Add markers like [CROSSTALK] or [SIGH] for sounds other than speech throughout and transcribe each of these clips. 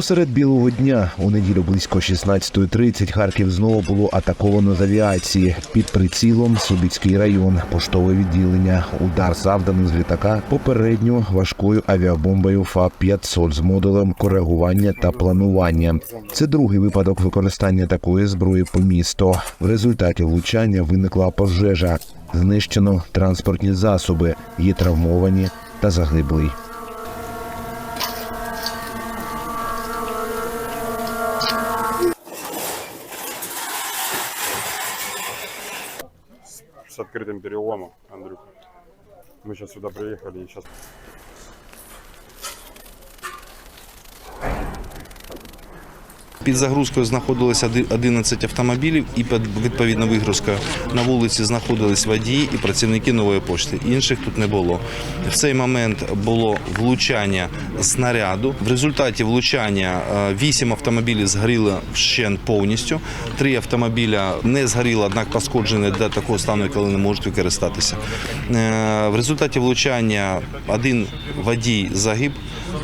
Посеред білого дня у неділю близько 16.30 Харків знову було атаковано з авіації. Під прицілом Субіцький район, поштове відділення. Удар завданий з літака попередньо важкою авіабомбою ФАП-500 з модулем коригування та планування. Це другий випадок використання такої зброї по місту. В результаті влучання виникла пожежа. Знищено транспортні засоби, є травмовані та загиблий. с открытым переломом, Андрюха. Мы сейчас сюда приехали и сейчас Під загрузкою знаходилося оди- 11 автомобілів, і під відповідно вигрузка на вулиці знаходились водії і працівники нової пошти. Інших тут не було. В цей момент було влучання снаряду. В результаті влучання 8 автомобілів згоріли вщент повністю. Три автомобіля не згоріли, однак пошкоджені до такого стану, коли не можуть використатися. Е, В результаті влучання один водій загиб.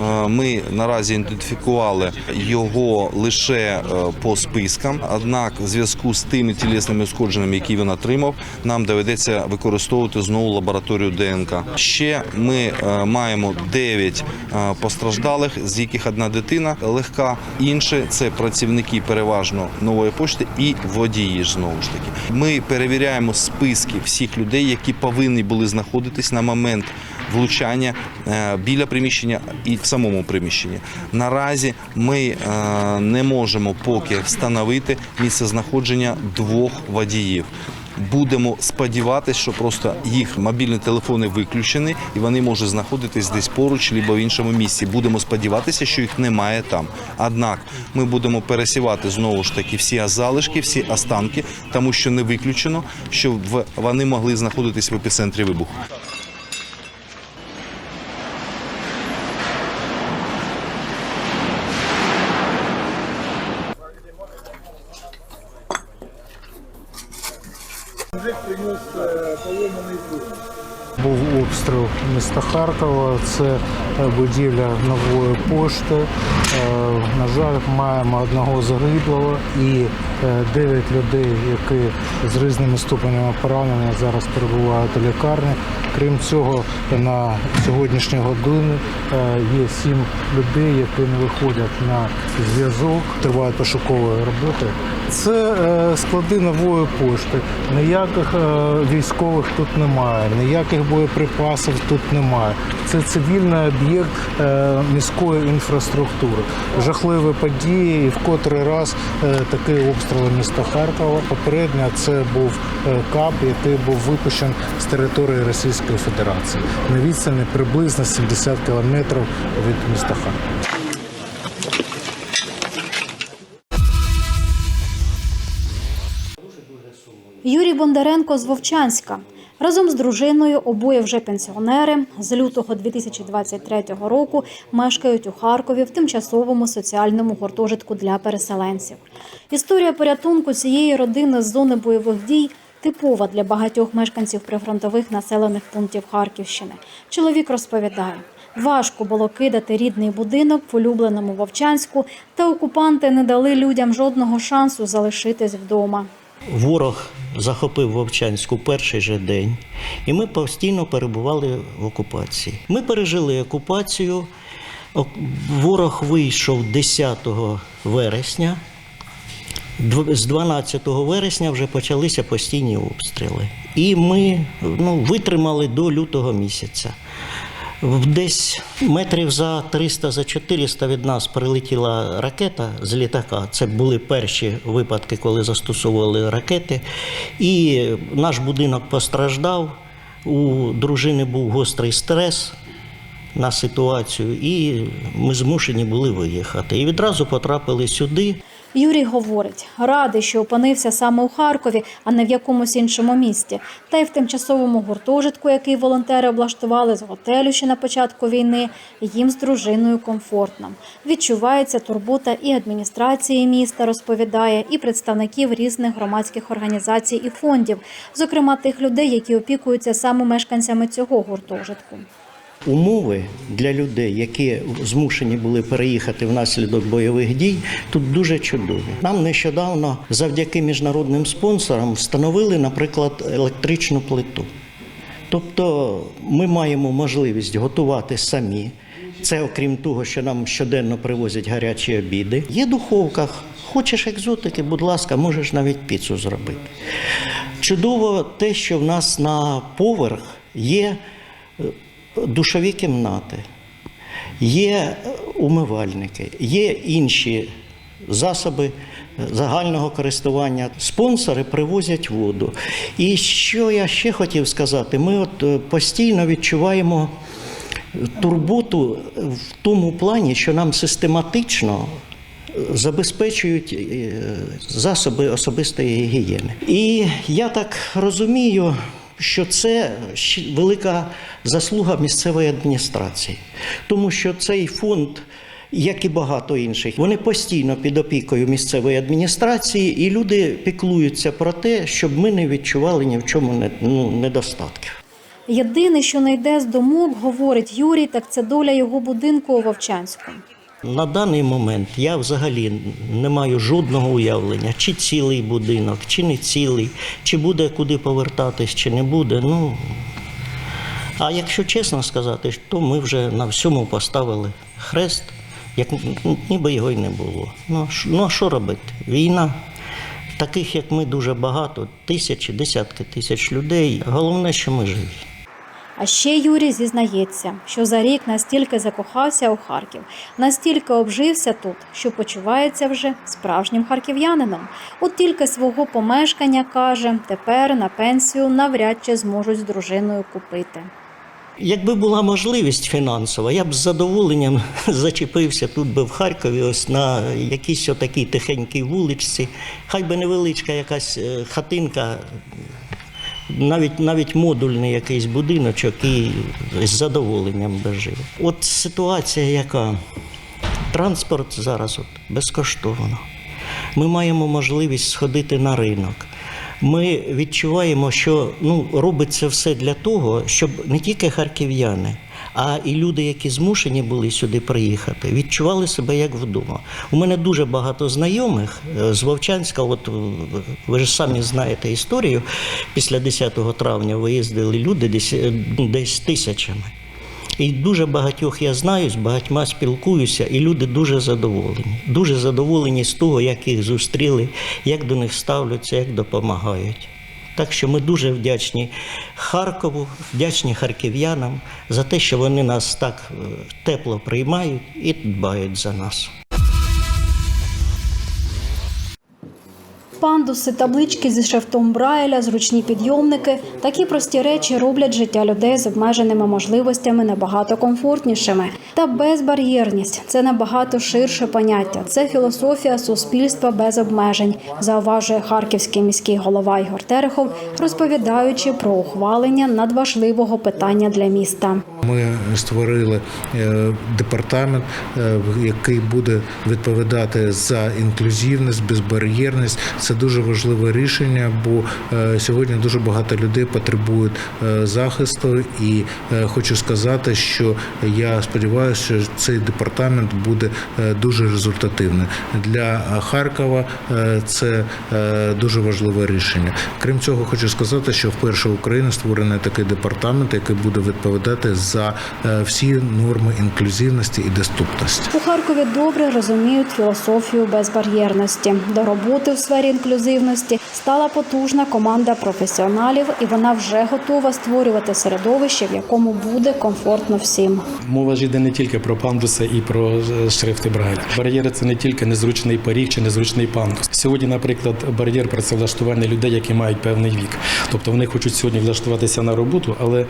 Е, Ми наразі ідентифікували його лише е, по спискам. Однак, в зв'язку з тими тілесними ушкодженнями, які він отримав, нам доведеться використовувати знову лабораторію ДНК. Ще ми е, маємо 9 е, постраждалих, з яких одна дитина легка. Інші це працівники переважно нової пошти і водії. Знову ж таки, ми перевіряємо списки всіх людей, які повинні були знаходитись на момент влучання е, біля приміщення і в самому приміщенні. Наразі ми е, не можемо поки встановити місце знаходження двох водіїв. Будемо сподіватися, що просто їх мобільні телефони виключені і вони можуть знаходитись десь поруч, або в іншому місці. Будемо сподіватися, що їх немає там. Однак ми будемо пересівати знову ж таки всі залишки, всі останки, тому що не виключено, що вони могли знаходитись в епіцентрі вибуху. Був обстріл міста Харкова, це е, будівля нової пошти. Е, На жаль, маємо одного загиблого і е, дев'ять людей, які з різними ступенями поранення зараз перебувають у лікарні. Крім цього, на сьогоднішню годину є сім людей, які не виходять на зв'язок. Тривають пошукові роботи. Це е, склади нової пошти. Ніяких е, військових тут немає, ніяких боєприпасів тут немає. Це цивільний об'єкт е, міської інфраструктури. Жахливі події, і в котрий раз такий обстріл міста Харкова. Попередньо це був КАП, який був випущений з території Російської Федерації на відстані приблизно 70 кілометрів від міста Харкова. Юрій Бондаренко з Вовчанська. Разом з дружиною обоє вже пенсіонери з лютого 2023 року мешкають у Харкові в тимчасовому соціальному гуртожитку для переселенців. Історія порятунку цієї родини з зони бойових дій типова для багатьох мешканців прифронтових населених пунктів Харківщини. Чоловік розповідає. Важко було кидати рідний будинок в улюбленому Вовчанську, та окупанти не дали людям жодного шансу залишитись вдома. Ворог захопив Вовчанську перший же день, і ми постійно перебували в окупації. Ми пережили окупацію. Ворог вийшов 10 вересня. З 12 вересня вже почалися постійні обстріли. І ми ну, витримали до лютого місяця. Десь метрів за 300 за 400 від нас прилетіла ракета з літака. Це були перші випадки, коли застосовували ракети. І наш будинок постраждав. У дружини був гострий стрес на ситуацію, і ми змушені були виїхати. І відразу потрапили сюди. Юрій говорить, радий, що опинився саме у Харкові, а не в якомусь іншому місті. Та й в тимчасовому гуртожитку, який волонтери облаштували з готелю ще на початку війни, їм з дружиною комфортно. Відчувається турбота і адміністрації міста, розповідає, і представників різних громадських організацій і фондів, зокрема тих людей, які опікуються саме мешканцями цього гуртожитку. Умови для людей, які змушені були переїхати внаслідок бойових дій, тут дуже чудові. Нам нещодавно, завдяки міжнародним спонсорам, встановили, наприклад, електричну плиту. Тобто ми маємо можливість готувати самі. Це окрім того, що нам щоденно привозять гарячі обіди. Є духовка. Хочеш екзотики, будь ласка, можеш навіть піцу зробити. Чудово те, що в нас на поверх є е, душові кімнати, є е, умивальники, є інші засоби загального користування. Спонсори привозять воду. І що я ще хотів сказати, ми от е, постійно відчуваємо турботу в тому плані, що нам систематично забезпечують е, засоби особистої гігієни. І я так розумію, що це велика заслуга місцевої адміністрації, тому що цей фонд. Як і багато інших, вони постійно під опікою місцевої адміністрації, і люди піклуються про те, щоб ми не відчували ні в чому не- ну, недостатків. Єдине, що не йде з думок, говорить Юрій, так це доля його будинку у Вовчанську. На даний момент я взагалі не маю жодного уявлення, чи цілий будинок, чи не цілий, чи буде куди повертатись, чи не буде. Ну, а якщо чесно сказати, то ми вже на всьому поставили хрест, як ніби його й не було. Ну, ну а що робити? Війна. Таких, як ми, дуже багато, тисячі, десятки тисяч людей. Головне, що ми живі. А ще Юрій зізнається, що за рік настільки закохався у Харків, настільки обжився тут, що почувається вже справжнім харків'янином. От тільки свого помешкання каже, тепер на пенсію навряд чи зможуть з дружиною купити. Якби була можливість фінансова, я б з задоволенням [LAUGHS] зачепився тут би в Харкові, ось на якійсь отакій тихенькій вуличці. Хай би невеличка якась е, хатинка, навіть, навіть модульний якийсь будиночок і з задоволенням би жив. От ситуація, яка транспорт зараз от безкоштовно. Ми маємо можливість сходити на ринок. Ми відчуваємо, що ну, робиться все для того, щоб не тільки харків'яни, а і люди, які змушені були сюди приїхати, відчували себе як вдома. У мене дуже багато знайомих е, з Вовчанська. От е, ви ж самі знаєте історію. Після 10 травня виїздили люди десь, е, десь тисячами. І дуже багатьох я знаю, з багатьма спілкуюся, і люди дуже задоволені. Дуже задоволені з того, як їх зустріли, як до них ставляться, як допомагають. Так що ми дуже вдячні Харкову, вдячні харків'янам за те, що вони нас так е, тепло приймають і дбають за нас. Пандуси, таблички зі шрифтом Брайля, зручні підйомники такі прості речі роблять життя людей з обмеженими можливостями набагато комфортнішими. Та безбар'єрність це набагато ширше поняття. Це філософія суспільства без обмежень, зауважує харківський міський голова Ігор Терехов, розповідаючи про ухвалення надважливого питання для міста. Ми створили е, департамент, е, який буде відповідати за інклюзивність, безбар'єрність. Це дуже важливе рішення, бо е, сьогодні дуже багато людей потребують е, захисту. І е, хочу сказати, що я сподіваюся, що цей департамент буде дуже результативним для Харкова. Це дуже важливе рішення. Крім цього, хочу сказати, що вперше в Україні створений такий департамент, який буде відповідати за всі норми інклюзивності і доступності. У Харкові добре розуміють філософію безбар'єрності. До роботи в сфері інклюзивності стала потужна команда професіоналів, і вона вже готова створювати середовище, в якому буде комфортно всім. Мова ж йде не тільки про пандуси і про е, шрифти Брайля. Бар'єри це не тільки незручний поріг чи незручний пандус. Сьогодні, наприклад, бар'єр працевлаштування людей, які мають певний вік. Тобто вони хочуть сьогодні влаштуватися на роботу, але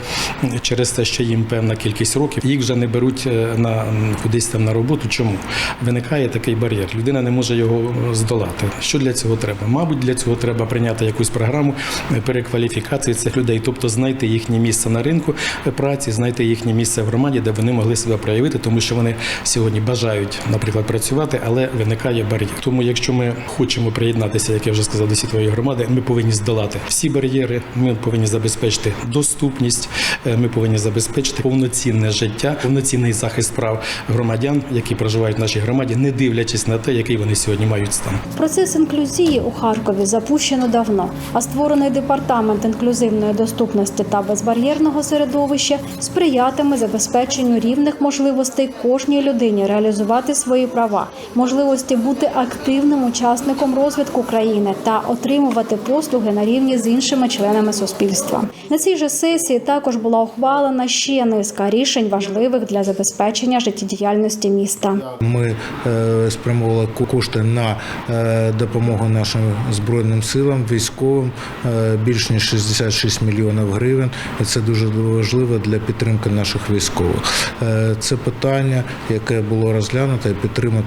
через те, що їм певна кількість років, їх вже не беруть е, на кудись там на роботу. Чому виникає такий бар'єр? Людина не може його е, здолати. Що для цього треба? Треба. Мабуть, для цього треба прийняти якусь програму е, перекваліфікації цих людей, тобто знайти їхнє місце на ринку е, праці, знайти їхнє місце в громаді, де вони могли себе проявити, тому що вони сьогодні бажають, наприклад, працювати, але виникає бар'єр. Тому, якщо ми хочемо приєднатися, як я вже сказав, до світової громади, ми повинні здолати всі бар'єри. Ми повинні забезпечити доступність, е, ми повинні забезпечити повноцінне життя, повноцінний захист прав громадян, які проживають в нашій громаді, не дивлячись на те, який вони сьогодні мають стан. Процес інклюзії у Харкові запущено давно, а створений департамент інклюзивної доступності та безбар'єрного середовища сприятиме забезпеченню рівних можливостей кожній людині реалізувати свої права, можливості бути активним учасником розвитку країни та отримувати послуги на рівні з іншими членами суспільства. На цій же сесії також була ухвалена ще низка рішень важливих для забезпечення життєдіяльності міста. Ми е, спрямовували кошти на е, допомогу нашим збройним силам, військовим е, більш ніж 66 мільйонів гривень. І це дуже важливо для підтримки наших військових. Е, Це питання, яке було розглянуто і підтримано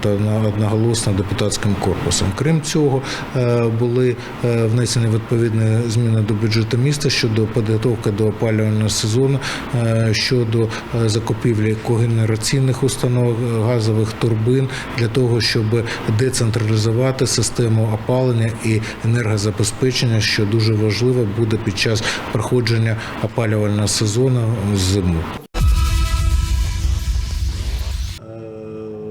одноголосно депутатським корпусом. Крім цього, е, були внесені відповідні зміни до бюджету міста щодо підготовки до опалювального сезону, щодо закупівлі когенераційних установ, газових турбин для того, щоб децентралізувати систему опалення і енергозабезпечення, що дуже важливо буде під час проходження опалювального сезону зиму.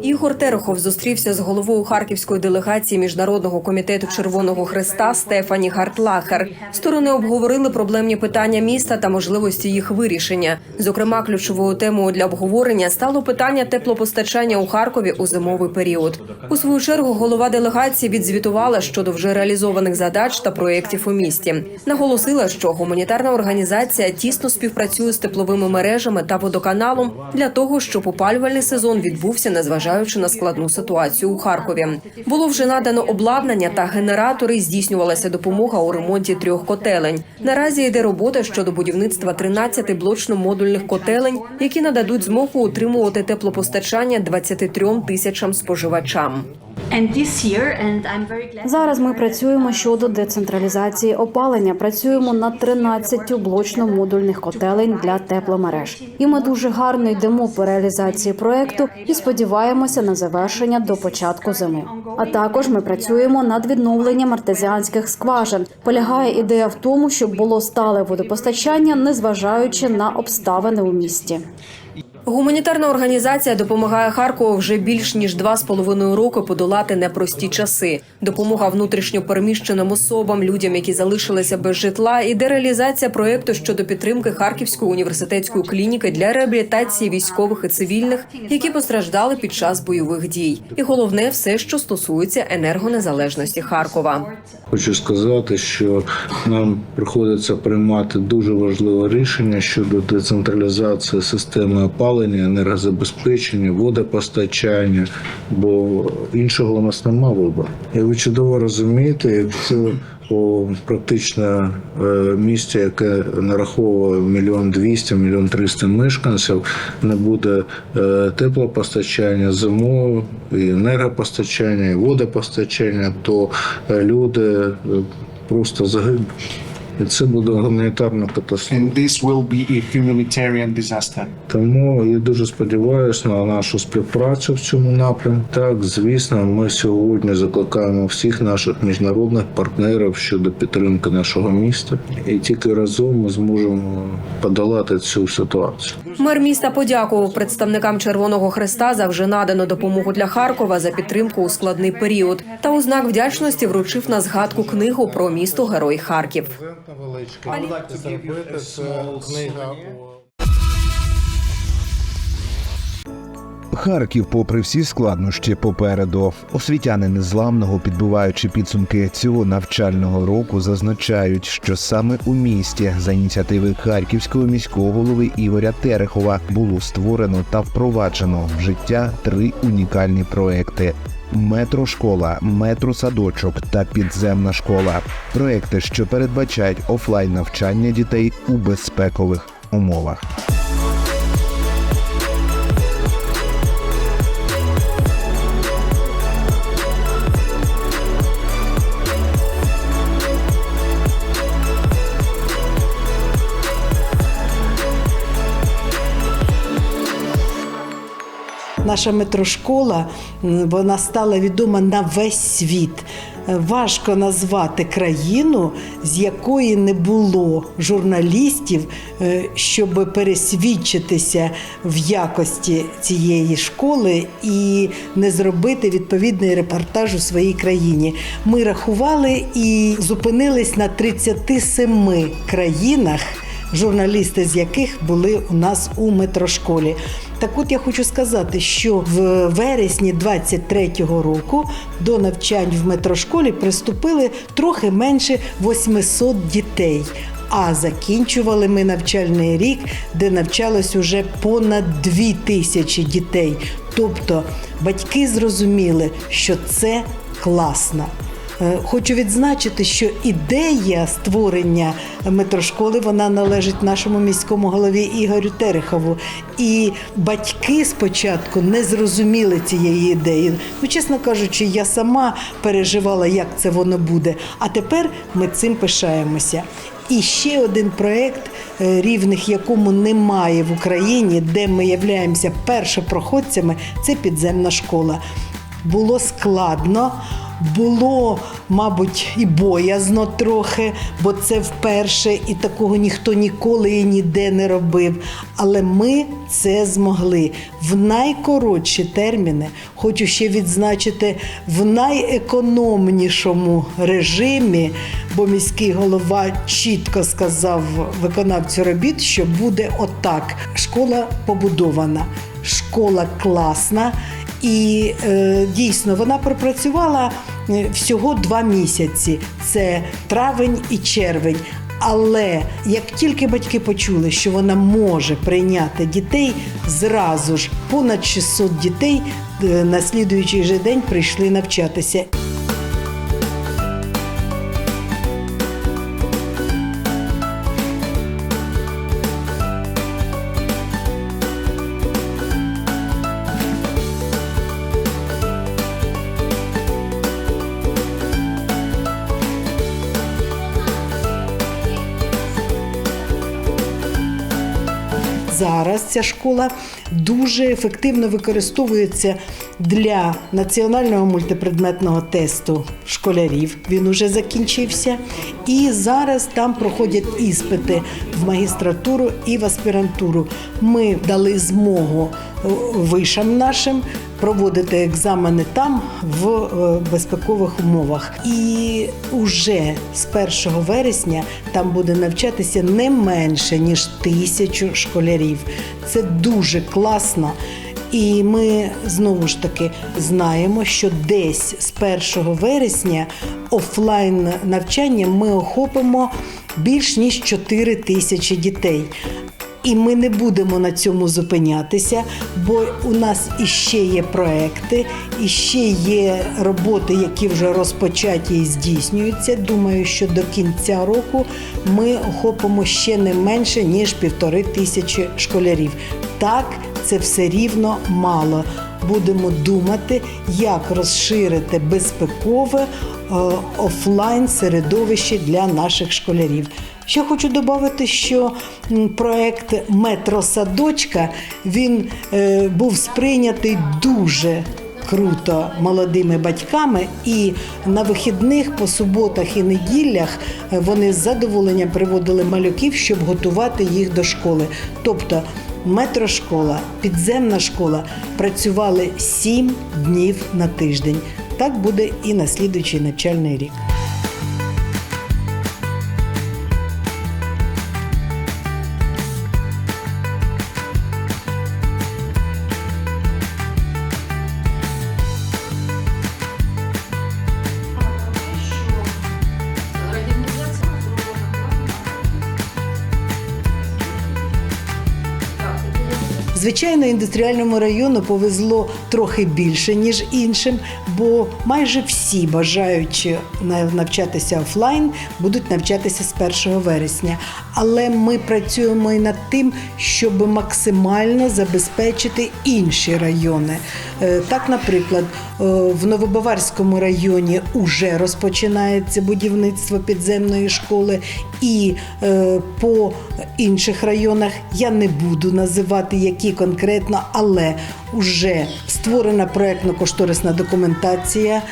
Ігор Терехов зустрівся з головою харківської делегації міжнародного комітету Червоного Христа Стефані Гартлахер. Сторони обговорили проблемні питання міста та можливості їх вирішення. Зокрема, ключовою темою для обговорення стало питання теплопостачання у Харкові у зимовий період. У свою чергу голова делегації відзвітувала щодо вже реалізованих задач та проєктів у місті. Наголосила, що гуманітарна організація тісно співпрацює з тепловими мережами та водоканалом для того, щоб опалювальний сезон відбувся, незважаючи на складну ситуацію у Харкові. Було вже надано обладнання та генератори. Здійснювалася допомога у ремонті трьох котелень. Наразі йде робота щодо будівництва 13 блочно-модульних котелень, які нададуть змогу утримувати теплопостачання 23 тисячам споживачам. Зараз ми працюємо щодо децентралізації опалення. Працюємо над 13 блочно-модульних котелень для тепломереж. І ми дуже гарно йдемо по реалізації проекту і сподіваємося на завершення до початку зими. А також ми працюємо над відновленням артезіанських скважин. Полягає ідея в тому, щоб було стале водопостачання, незважаючи на обставини у місті. Гуманітарна організація допомагає Харкову вже більш ніж два з половиною роки подолати непрості часи. Допомога внутрішньо переміщеним особам, людям, які залишилися без житла, і дереалізація проєкту щодо підтримки Харківської університетської клініки для реабілітації військових і цивільних, які постраждали під час бойових дій. І головне, все, що стосується енергонезалежності Харкова. Хочу сказати, що нам приходиться приймати дуже важливе рішення щодо децентралізації системи опалення, енергозабезпечення, водопостачання, бо іншого у нас нема вибору. І ви чудово розумієте, якщо по практично е, місті, яке нараховує мільйон двісті, мільйон триста мешканців, не буде е, теплопостачання зимою, і енергопостачання, і водопостачання, то е, люди просто загинуть. І це буде гуманітарна катастрофа. and this will be a humanitarian disaster. Тому я дуже сподіваюся на нашу співпрацю в цьому напрямку. Так, звісно, ми сьогодні закликаємо всіх наших міжнародних партнерів щодо підтримки нашого міста, і тільки разом ми зможемо подолати цю ситуацію. Мер міста подякував представникам Червоного Хреста за вже надану допомогу для Харкова за підтримку у складний період. Та у знак вдячності вручив на згадку книгу про місто Герой Харків. Харків, попри всі складнощі попереду, освітяни незламного, підбиваючи підсумки цього навчального року, зазначають, що саме у місті за ініціативи харківського міського голови Ігоря Терехова було створено та впроваджено в життя три унікальні проекти. Метрошкола, метросадочок та підземна школа проекти, що передбачають офлайн навчання дітей у безпекових умовах. Наша метрошкола вона стала відома на весь світ. Е, Важко назвати країну, з якої не було журналістів, е, щоб пересвідчитися в якості цієї школи і не зробити відповідний репортаж у своїй країні. Ми рахували і зупинились на 37 країнах журналісти з яких були у нас у метрошколі. Так от я хочу сказати, що в вересні 23-го року до навчань в метрошколі приступили трохи менше 800 дітей. А закінчували ми навчальний рік, де навчалось уже понад 2 тисячі дітей. Тобто батьки зрозуміли, що це класно. Е, Хочу відзначити, що ідея створення метрошколи вона належить нашому міському голові Ігорю Терехову. І батьки спочатку не зрозуміли цієї ідеї. Ну, чесно кажучи, я сама переживала, як це воно буде. А тепер ми цим пишаємося. І ще один проект, е, рівних якому немає в Україні, де ми являємося першопроходцями, це підземна школа. Було складно, було, мабуть, і боязно трохи, бо це вперше, і такого ніхто ніколи і ніде не робив. Але ми це змогли в найкоротші терміни. Хочу ще відзначити в найекономнішому режимі, бо міський голова чітко сказав виконавцю робіт, що буде отак. Школа побудована, школа класна. І е, дійсно вона пропрацювала е, всього два місяці: це травень і червень. Але як тільки батьки почули, що вона може прийняти дітей, зразу ж понад 600 дітей е, на слідуючий же день прийшли навчатися. Зараз ця школа дуже ефективно використовується для національного мультипредметного тесту школярів. Він уже закінчився. І зараз там проходять іспити в магістратуру і в аспірантуру. Ми дали змогу вишам нашим проводити екзамени там в е, безпекових умовах. І уже з 1 вересня там буде навчатися не менше ніж тисячу школярів. Це дуже класно. І ми знову ж таки знаємо, що десь з 1 вересня офлайн навчанням ми охопимо більш ніж 4 тисячі дітей. І ми не будемо на цьому зупинятися, бо у нас іще є проекти, іще є роботи, які вже розпочаті і здійснюються. Думаю, що до кінця року ми охопимо ще не менше ніж півтори тисячі школярів. Так, це все рівно мало. Будемо думати, як розширити безпекове е, офлайн середовище для наших школярів. Ще хочу додати, що проект Метросадочка він е, був сприйнятий дуже круто молодими батьками, і на вихідних по суботах і неділях е, вони з задоволенням приводили малюків, щоб готувати їх до школи. Тобто метрошкола, підземна школа працювали сім днів на тиждень. Так буде і на слідуючий навчальний рік. Звичайно, індустріальному району повезло трохи більше, ніж іншим, бо майже всі бажаючи на- навчатися офлайн будуть навчатися з 1 вересня. Але ми працюємо і над тим, щоб максимально забезпечити інші райони. Е, Так, наприклад, е, в Новобаварському районі вже розпочинається будівництво підземної школи, і е, по інших районах я не буду називати які конкретно, але вже створена проектно-кошторисна документація,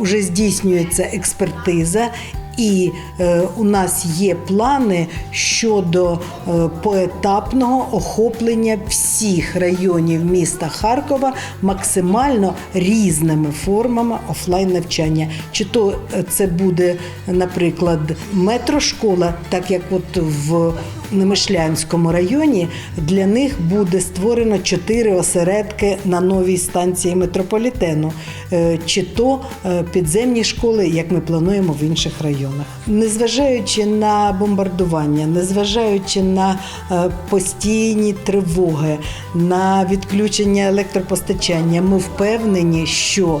вже здійснюється експертиза. І е, у нас є плани щодо е, поетапного охоплення всіх районів міста Харкова максимально різними формами офлайн навчання. Чи то е, це буде, наприклад, метрошкола, так як от в Немишлянському районі для них буде створено чотири осередки на новій станції метрополітену, Е, чи то е, підземні школи, як ми плануємо в інших районах. Незважаючи на бомбардування, незважаючи на е, постійні тривоги, на відключення електропостачання, ми впевнені, що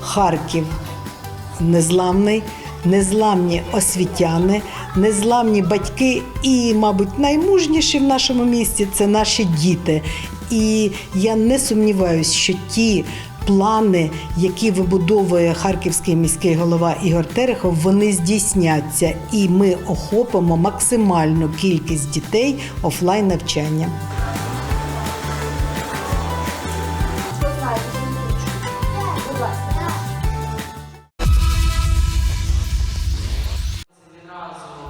Харків незламний, незламні освітяни, незламні батьки і, мабуть, наймужніші в нашому місті це наші діти. І я не сумніваюся, що ті плани, які вибудовує харківський міський голова Ігор Терехов, вони здійсняться, і ми охопимо максимальну кількість дітей офлайн навчанням.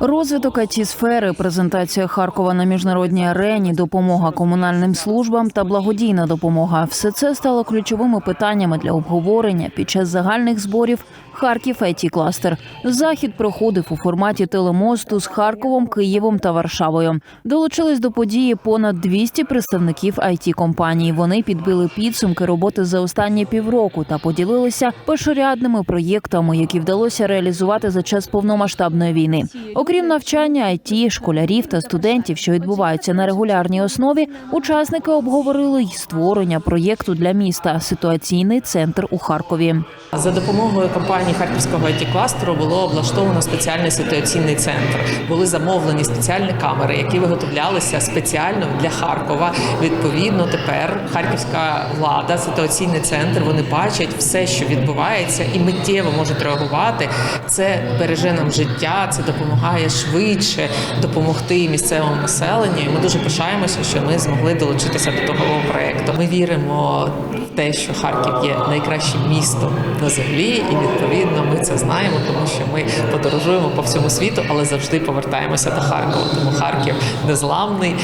Розвиток it сфери, презентація Харкова на міжнародній арені, допомога комунальним службам та благодійна допомога все це стало ключовими питаннями для обговорення під час загальних зборів Харків it кластер. Захід проходив у форматі телемосту з Харковом, Києвом та Варшавою. Долучились до події понад 200 представників it компаній. Вони підбили підсумки роботи за останні півроку та поділилися першорядними проєктами, які вдалося реалізувати за час повномасштабної війни. Окрім навчання IT, школярів та студентів, що відбуваються на регулярній основі, учасники обговорили й створення проєкту для міста ситуаційний центр у Харкові. За допомогою компанії харківського it кластеру було облаштовано спеціальний ситуаційний центр. Були замовлені спеціальні камери, які виготовлялися спеціально для Харкова. Відповідно, тепер харківська влада, ситуаційний центр. Вони бачать все, що відбувається, і миттєво можуть реагувати. Це береже нам життя, це допомагає швидше допомогти місцевому населенню. І ми дуже пишаємося, що ми змогли долучитися до такого проекту. Ми віримо те, що Харків є найкращим містом на землі, і відповідно ми це знаємо, тому що ми подорожуємо по всьому світу, але завжди повертаємося до Харкова. Тому Харків незламний.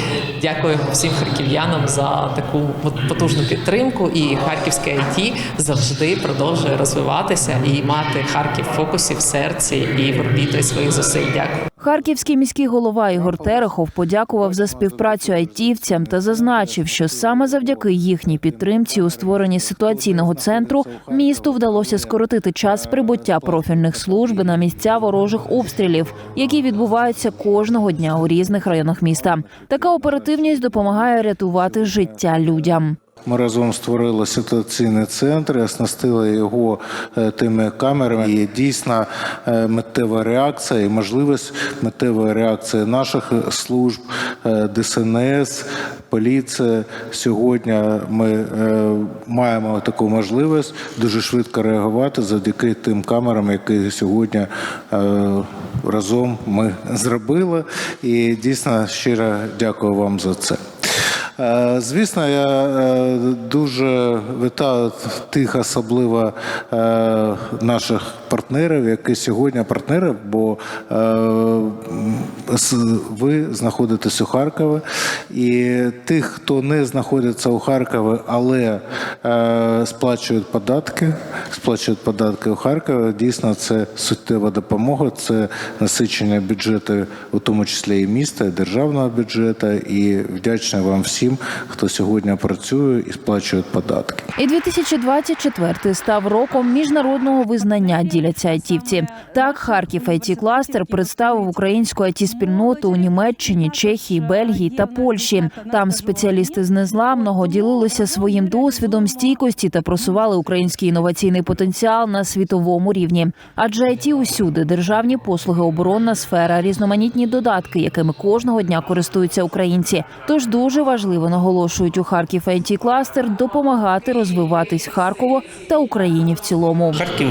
Дякуємо всім харків'янам за таку потужну підтримку. І харківське IT завжди продовжує розвиватися і мати Харків в фокусі в серці і в орбіті своїх зусиль. Дякую. Харківський міський голова Ігор Терехов подякував за співпрацю айтівцям та зазначив, що саме завдяки їхній підтримці у створенні ситуаційного центру місту вдалося скоротити час прибуття профільних служб на місця ворожих обстрілів, які відбуваються кожного дня у різних районах міста. Така оперативність допомагає рятувати життя людям. Ми разом створили ситуаційний центр, оснастили його е, тими камерами. І дійсно е, миттєва реакція і можливість миттєвої реакції наших служб, е, ДСНС, поліція. Сьогодні ми маємо таку можливість дуже швидко реагувати завдяки тим камерам, які сьогодні разом ми зробили. І дійсно щиро дякую вам за це. Е, Звісно, я е, дуже вітаю тих, особливо е, наших партнерів, які сьогодні партнери, бо ви знаходитесь у Харкові, і тих, хто не знаходиться у Харкові, але е, сплачують податки, сплачують податки у Харкові. Дійсно, це суттєва допомога, це насичення бюджету, у тому числі і міста, і державного бюджету. І вдячний вам всім, хто сьогодні працює і сплачує податки. І 2024 став роком міжнародного визнання. Діляться айтівці. Так, Харків it кластер представив українську it спільноти у Німеччині, Чехії, Бельгії та Польщі. Там спеціалісти з незламного ділилися своїм досвідом стійкості та просували український інноваційний потенціал на світовому рівні. Адже IT усюди державні послуги, оборонна сфера, різноманітні додатки, якими кожного дня користуються українці. Тож дуже важливо наголошують у Харків it кластер допомагати розвиватись Харкову та Україні в цілому. Харків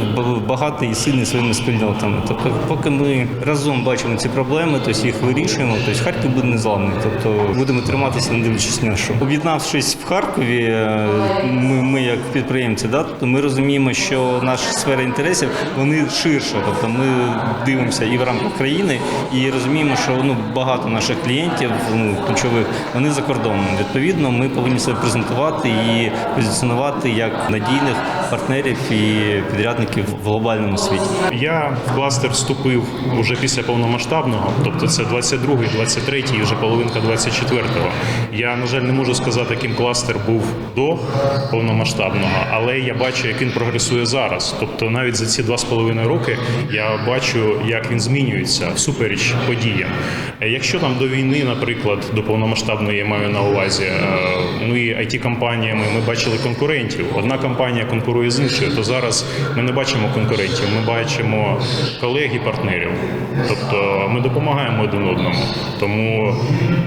багатий і сильний своїми спільнотами. Тобто, поки ми разом бачимо ці проблеми, тобто їх вирішуємо, тобто Харків буде незламний. Тобто будемо триматися, не дивлячись на що. Об'єднавшись в Харкові, е, ми, ми як підприємці, да, тобто ми розуміємо, що наша сфера інтересів вони ширше. Тобто ми дивимося і в рамках країни, і розуміємо, що ну багато наших клієнтів, ну ключових, вони за кордоном. Відповідно, ми повинні себе презентувати і позиціонувати як надійних партнерів і підрядників в глобальному світі. Я в кластер вступив уже після повномасштабного, тобто це 22-й, 23-й і вже половинка 24-го. Я, на жаль, не можу сказати, яким кластер був до повномасштабного, але я бачу, як він прогресує зараз. Тобто навіть за ці два з половиною роки я бачу, як він змінюється всупереч подіям. Е, Якщо там до війни, наприклад, до повномасштабної я маю на увазі, е, ну і it компаніями ми бачили конкурентів. Одна компанія конкурує з іншою, то зараз ми не бачимо конкурентів, ми бачимо колег і партнерів. Тобто ми допомагаємо один одному. Тому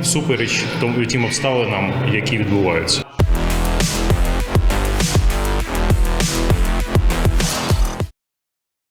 всупереч тим обставинам, які відбуваються.